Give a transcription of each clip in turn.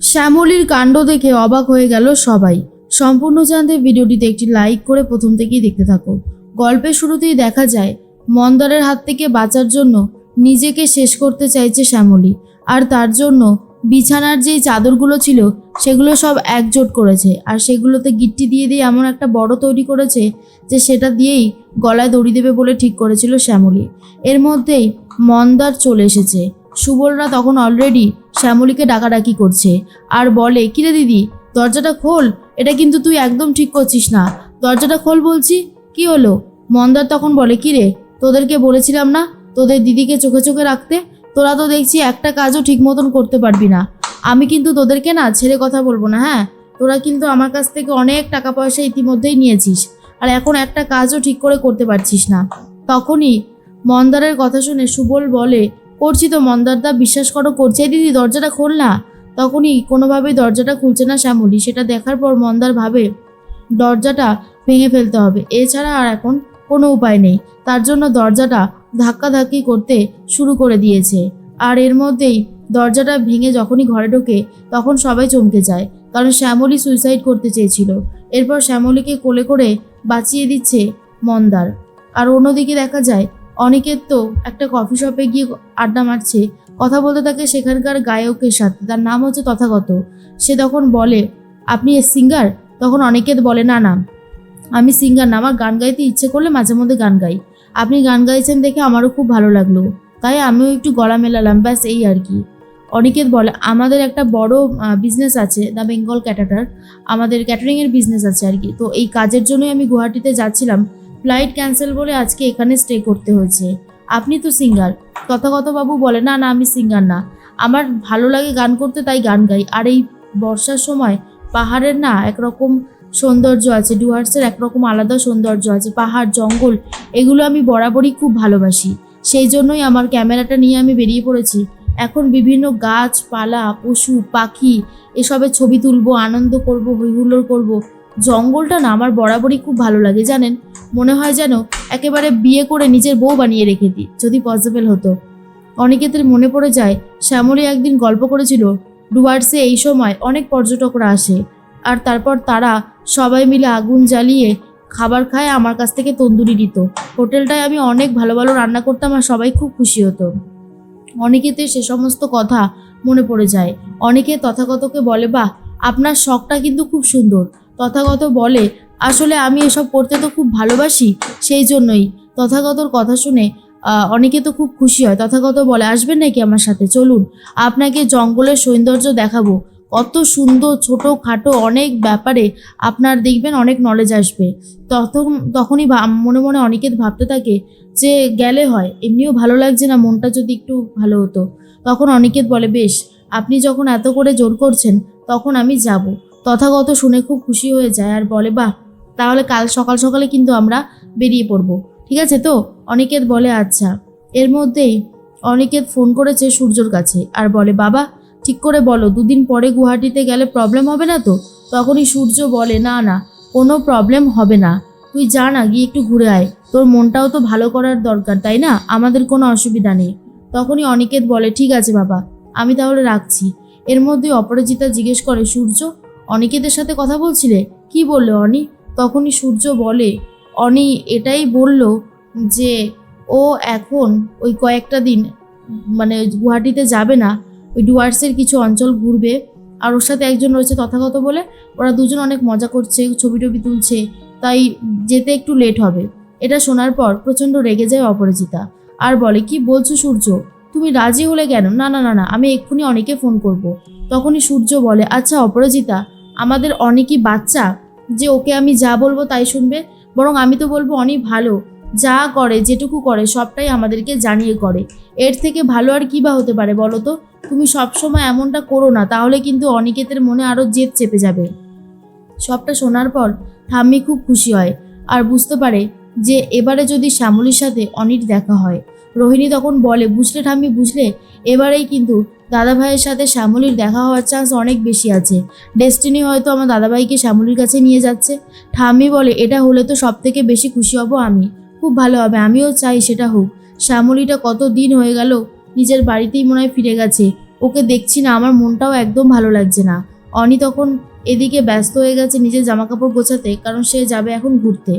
শ্যামলীর কাণ্ড দেখে অবাক হয়ে গেল সবাই। সম্পূর্ণ জানতে ভিডিওটিতে একটি লাইক করে প্রথম থেকেই দেখতে থাকো। গল্পের শুরুতেই দেখা যায়, মন্দারের হাত থেকে বাঁচার জন্য নিজেকে শেষ করতে চাইছে শ্যামলী। আর তার জন্য বিছানার যেই চাদরগুলো ছিল, সেগুলো সব একজোট করেছে। আর সেগুলোতে গিট্টি দিয়ে দিয়ে এমন একটা বড় তৈরি করেছে যে সেটা দিয়েই গলায় দড়ি দেবে বলে ঠিক করেছিল শ্যামলী। এর মধ্যেই মন্দার চলে এসেছে। সুবলরা তখন অলরেডি শ্যামলীকে ডাকাডাকি করছে। আর বলে, কিরে দিদি, দরজাটা খোল, এটা কিন্তু তুই একদম ঠিক করছিস না। দরজাটা খোল বলছি, কি হলো? মন্দার তখন বলে, কিরে, তোদেরকে বলেছিলাম না, তোদের দিদিকে চোখে চোখে রাখতে? তোরা তো দেখছি একটা কাজও ঠিক মতন করতে পারবি না। আমি কিন্তু তোদেরকে না ছেড়ে কথা বলব না হ্যাঁ? তোরা কিন্তু আমার কাছ থেকে অনেক টাকা পয়সা ইতিমধ্যেই নিয়েছিস। আর এখন একটা কাজও ঠিক করে করতে পারছিস না। তখনই মন্দারের কথা শুনে সুবল বলে করছি তো মন্দারদা বিশ্বাস করো করছে দিদি দরজাটা খোল না। তখনই কোনোভাবেই দরজাটা খুলছে না শ্যামলী। সেটা দেখার পর মন্দার ভাবে দরজাটা ভেঙে ফেলতে হবে। এছাড়া আর এখন কোনো উপায় নেই। তার জন্য দরজাটা ধাক্কাধাক্কি করতে শুরু করে দিয়েছে। আর এর মধ্যেই দরজাটা ভেঙে যখনই ঘরে ঢোকে, তখন সবাই চমকে যায়, কারণ শ্যামলী সুইসাইড করতে চেয়েছিল। এরপর শ্যামলীকে কোলে করে বাঁচিয়ে দিচ্ছে মন্দার। আর অন্যদিকে দেখা যায় অনিকেত তো একটা কফি শপে গিয়ে আড্ডা মারছে। কথা বলতে থাকে সেখানকার গায়কের সাথে। তার নাম হচ্ছে তথাগত। সে তখন বলে, আপনি সিঙ্গার তখন অনিকেত বলে, না না। আমি সিঙ্গার না। আমার গান গাইতে ইচ্ছে করলে মাঝে মধ্যে গান গাই। আপনি গান গাইছেন দেখে আমারও খুব ভালো লাগল। তাই আমিও একটু গলা মেলালাম, ব্যাস এই আর কি। অনিকেত বলে, আমাদের একটা বড় বিজনেস আছে দ্য বেঙ্গল ক্যাটাটার। আমাদের ক্যাটারিংয়ের বিজনেস আছে আর কি। তো এই কাজের জন্যই আমি গুয়াহাটিতে যাচ্ছিলাম। ফ্লাইট ক্যান্সেল বলে আজকে এখানে স্টে করতে হয়েছে। আপনি তো সিঙ্গার তথাগত বাবু বলে, না না, আমি সিঙ্গার না। আমার ভালো লাগে গান করতে, তাই গান গাই। আর এই বর্ষার সময় পাহাড়ের না একরকম সৌন্দর্য আছে, ডুয়ার্সের একরকম আলাদা সৌন্দর্য আছে। পাহাড়, জঙ্গল, এগুলো আমি বরাবরই খুব ভালোবাসি। সেই জন্যই আমার ক্যামেরাটা নিয়ে আমি বেরিয়ে পড়েছি। এখন বিভিন্ন গাছপালা পশু, পাখি, এসবের ছবি তুলবো, আনন্দ করব হৈহুল্লোড় করব। জঙ্গলটা না আমার বরাবরই খুব ভালো লাগে, জানেন? মনে হয় যেন একেবারে বিয়ে করে নিজের বউ বানিয়ে রেখে দিই, যদি পসিবল হতো। অনেকেদের মনে পড়ে যায়, শ্যামলী একদিন গল্প করেছিল, ডুয়ার্সে এই সময় অনেক পর্যটকরা আসে, আর তারপর তারা সবাই মিলে আগুন জ্বালিয়ে খাবার খায়, আমার কাছ থেকে তন্দুরি দিত। হোটেলটায় আমি অনেক ভালো ভালো রান্না করতাম আর সবাই খুব খুশি হতো। অনেকেতে সে সমস্ত কথা মনে পড়ে যায়, অনেকে তথাগতকে বলে, বাহ, আপনার শখটা কিন্তু খুব সুন্দর। তথাগত বলে, আসলে আমি এসব করতে তো খুব ভালোবাসি, সেই জন্যই। তথাগতর কথা শুনে অনেকে তো খুব খুশি হয়। তথাগত বলে, আসবেন নাকি আমার সাথে? চলুন, আপনাকে জঙ্গলের সৌন্দর্য দেখাবো। কত সুন্দর ছোট খাটো অনেক ব্যাপারে আপনার দেখবেন অনেক নলেজ আসবে। তখন, তখনই মনে মনে অনেকে ভাবতে থাকে যে, গেলে হয়, এমনিও ভালো লাগছে না, মনটা যদি একটু ভালো হতো। তখন অনিকেত বলে, বেশ, আপনি যখন এত করে জোর করছেন, তখন আমি যাব। তথাগত শুনে খুব খুশি হয়ে যায় আর বলে, বাহ, তাহলে কাল সকাল সকালে কিন্তু আমরা বেরিয়ে পড়ব। ঠিক আছে তো? অনিকেত বলে আচ্ছা। এর মধ্যেই অনিকেত ফোন করেছে সূর্যর কাছে আর বলে, বাবা, ঠিক করে বলো, দুদিন পরে গুয়াহাটিতে গেলে প্রবলেম হবে না তো? তখনই সূর্য বলে, না না, কোনো প্রবলেম হবে না। তুই যা না, গিয়ে একটু ঘুরে আয়। তোর মনটাও তো ভালো করার দরকার, তাই না? আমাদের কোনো অসুবিধা নেই। তখনই অনিকেত বলে, ঠিক আছে বাবা, আমি তাহলে রাখছি। এর মধ্যে অপরাজিতা জিজ্ঞেস করে, সূর্য অনিকেতের সাথে কথা বলছিলে? কি বললে অনি? তখনই সূর্য বলে, অনি এটাই বলল যে ও এখন ওই কয়েকটা দিন মানে গুয়াহাটিতে যাবে না, ওই ডুয়ার্সের কিছু অঞ্চল ঘুরবে, আর ওর সাথে একজন রয়েছে তথাগত বলে, ওরা দুজন অনেক মজা করছে ছবি টবি তুলছে, তাই যেতে একটু লেট হবে। এটা শোনার পর প্রচণ্ড রেগে যায় অপরাজিতা। আর বলে, কি বলছো সূর্য? তুমি রাজি হলে কেন? না না না না, আমি এক্ষুনি অনেকে ফোন করব। তখনই সূর্য বলে আচ্ছা অপরাজিতা আমাদের অনেকই বাচ্চা, যে ওকে আমি যা বলব তাই শুনবে, বরং আমি তো বলব অনেক ভালো। যা করে, যেটুকু করে, সবটাই আমাদেরকে জানিয়ে করে। এর থেকে ভালো আর কী বা হতে পারে বলো তো? তুমি সবসময় এমনটা করো না, তাহলে কিন্তু অনিকেতের মনে আরও জেদ চেপে যাবে। সবটা শোনার পর ঠাম্মি খুব খুশি হয় আর বুঝতে পারে যে এবারে যদি শ্যামলীর সাথে অনির দেখা হয়, রোহিণী তখন বলে, বুঝলে ঠাম্মি, বুঝলে? এবারেই কিন্তু দাদাভাইয়ের সাথে শ্যামলীর দেখা হওয়ার চান্স অনেক বেশি আছে। ডেস্টিনি হয়তো আমার দাদাভাইকে শ্যামলীর কাছে নিয়ে যাচ্ছে। ঠাম্মি বলে, এটা হলে তো সব থেকে বেশি খুশি হব আমি। খুব ভালো হবে, আমিও চাই সেটা হোক। শ্যামলীটা কত দিন হয়ে গেল, নিজের বাড়িতেই মনে হয় ফিরে গেছে। ওকে দেখছি না, আমার মনটাও একদম ভালো লাগছে না। অনি তখন এদিকে ব্যস্ত হয়ে গেছে নিজের জামা কাপড় গোছাতে, কারণ সে যাবে এখন ঘুরতে।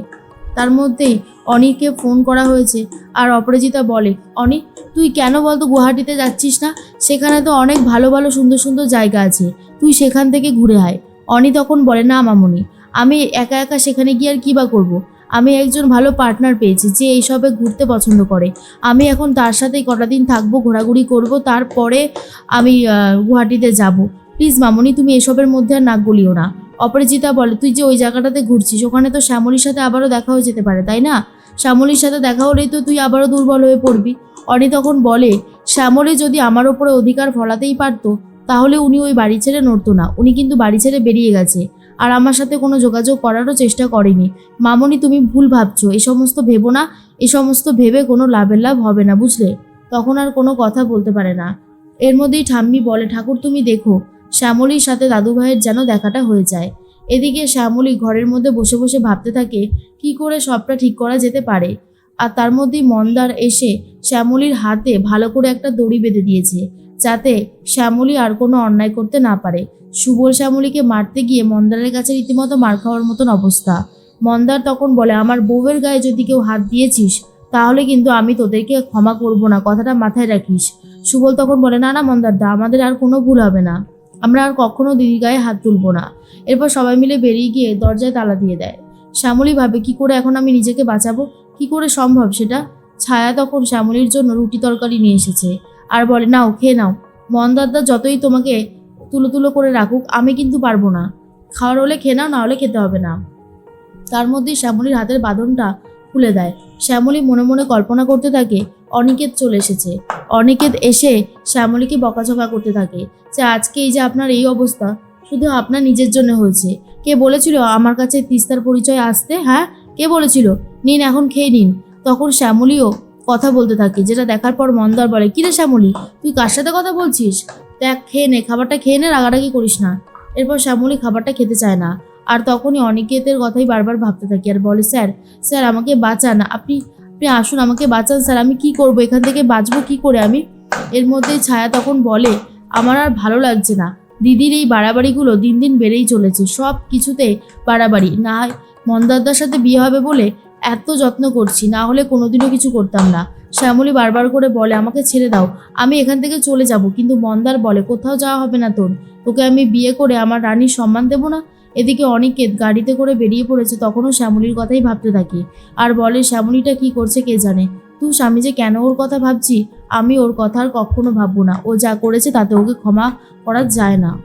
তার মধ্যেই অনিকে ফোন করা হয়েছে। আর অপরাজিতা বলে অনি তুই কেন বলতো গুয়াহাটিতে যাচ্ছিস না? সেখানে তো অনেক ভালো ভালো, সুন্দর সুন্দর জায়গা আছে। তুই সেখান থেকে ঘুরে আয়। অনি তখন বলে, না মামনি, আমি একা একা সেখানে গিয়ে আর কী বা করব? আমি একজন ভালো পার্টনার পেয়েছি যে এইসবে ঘুরতে পছন্দ করে। আমি এখন তার সাথেই কটা দিন থাকব, ঘোরাঘুরি করব, তারপরে আমি গুয়াহাটিতে যাব। প্লিজ মামনি, তুমি এসবের মধ্যে আর নাক গলিও না। অপরাজিতা বলে, তুই যে ওই জায়গাটাতে ঘুরছিস, ওখানে তো শ্যামলির সাথে আবারও দেখা হয়ে যেতে পারে, তাই না? শ্যামলির সাথে দেখা হলেই তো তুই আবারও দুর্বল হয়ে পড়বি। অনি তখন বলে, শ্যামলী যদি আমার ওপরে অধিকার ফলাতেই পারতো, তাহলে উনি ওই বাড়ি ছেড়ে নড়তো না। উনি কিন্তু বাড়ি ছেড়ে বেরিয়ে গেছে। আর আমার সাথে কোনো যোগাযোগ করারও চেষ্টা করেনি। মামনি, তুমি ভুল ভাবছ। এই সমস্ত ভেবো না। এ সমস্ত ভেবে কোনো লাভের লাভ হবে না, বুঝলে? তখন আর কোনো কথা বলতে পারে না। এর মধ্যেই ঠাম্মি বলে, ঠাকুর, তুমি দেখো শ্যামলীর সাথে দাদু ভাইয়ের যেন দেখাটা হয়ে যায়। এদিকে শ্যামলী ঘরের মধ্যে বসে বসে ভাবতে থাকে, কি করে সবটা ঠিক করা যেতে পারে? আর তার মধ্যেই মন্দার এসে শ্যামলীর হাতে ভালো করে একটা দড়ি বেঁধে দিয়েছে, যাতে শ্যামলী আর কোনো অন্যায় করতে না পারে। সুবল শ্যামলীকে মারতে গিয়ে মন্দারের কাছে রীতিমতো মার খাওয়ার মতন অবস্থা। মন্দার তখন বলে, আমার বউয়ের গায়ে যদি কেউ হাত দিয়েছিস, তাহলে কিন্তু আমি তোদেরকে ক্ষমা করব না, কথাটা মাথায় রাখিস। সুবল তখন বলে, না না মন্দার দা আমাদের আর কোনো ভুল হবে না। আমরা আর কখনো দিদির গায়ে হাত তুলবো না। এরপর সবাই মিলে বেরিয়ে গিয়ে দরজায় তালা দিয়ে দেয়। শ্যামলী ভাবে, কি করে এখন আমি নিজেকে বাঁচাবো? কি করে সম্ভব সেটা? ছায়া তখন শ্যামলীর জন্য রুটি তরকারি নিয়ে এসেছে। আর বলে, নাও, খেয়ে নাও। মন্দারদা যতই তোমাকে তুলো তুলো করে রাখুক, আমি কিন্তু পারব না। খাওয়ার হলে খেয়ে নাও, না হলে খেতে হবে না। তার মধ্যে শ্যামলীর হাতের বাঁধনটা খুলে দেয়। শ্যামলী মনে মনে কল্পনা করতে থাকে অনিকেত চলে এসেছে। অনিকেত এসে শ্যামলীকে বকাঝকা করতে থাকে। যে আজকে এই যে আপনার এই অবস্থা, শুধু আপনার নিজের জন্য হয়েছে। কে বলেছিল আমার কাছে তিস্তার পরিচয় আসতে? হ্যাঁ কে বলেছিল? নিন, এখন খেয়ে নিন। তখন শ্যামলীও কথা বলতে থাকে, যেটা দেখার পর মন্দার বলে, কিরে শ্যামলী, তুই কার সাথে কথা বলছিস? দেখ, খেয়ে নে, খাবারটা খেয়ে নে, রাগারাগি করিস না। এরপর শ্যামলী খাবারটা খেতে চায় না। আর তখনই অনিকেতের কথাই বারবার ভাবতে থাকি, আর বলে, স্যার স্যার, আমাকে বাঁচান। আপনি আপনি আসুন, আমাকে বাঁচান স্যার, আমি কি করব? এখান থেকে বাঁচবো কি করে আমি? এর মধ্যে ছায়া তখন বলে, আমার আর ভালো লাগছে না। দিদির এই বাড়াবাড়িগুলো দিন দিন বেড়েই চলেছে, সব কিছুতে বাড়াবাড়ি। না মন্দারদার সাথে বিয়ে হবে বলে এত যত্ন করছি, না হলে কোনোদিনও কিছু করতাম না। শ্যামলী বারবার করে বলে, আমাকে ছেড়ে দাও, আমি এখান থেকে চলে যাব। কিন্তু মন্দার বলে, কোথাও যাওয়া হবে না তোর। তোকে আমি বিয়ে করে আমার রানীর সম্মান দেবো না? এদিকে অনিকেত গাড়িতে করে বেরিয়ে পড়েছে, তখনও শ্যামলির কথাই ভাবতে থাকি। আর বলে, শ্যামলিটা কি করছে কে জানে? তুই স্বামী যে কেন ওর কথা ভাবছি? আমি ওর কথা আর কখনো ভাববো না। ও যা করেছে তাতে ওকে ক্ষমা করা যায় না।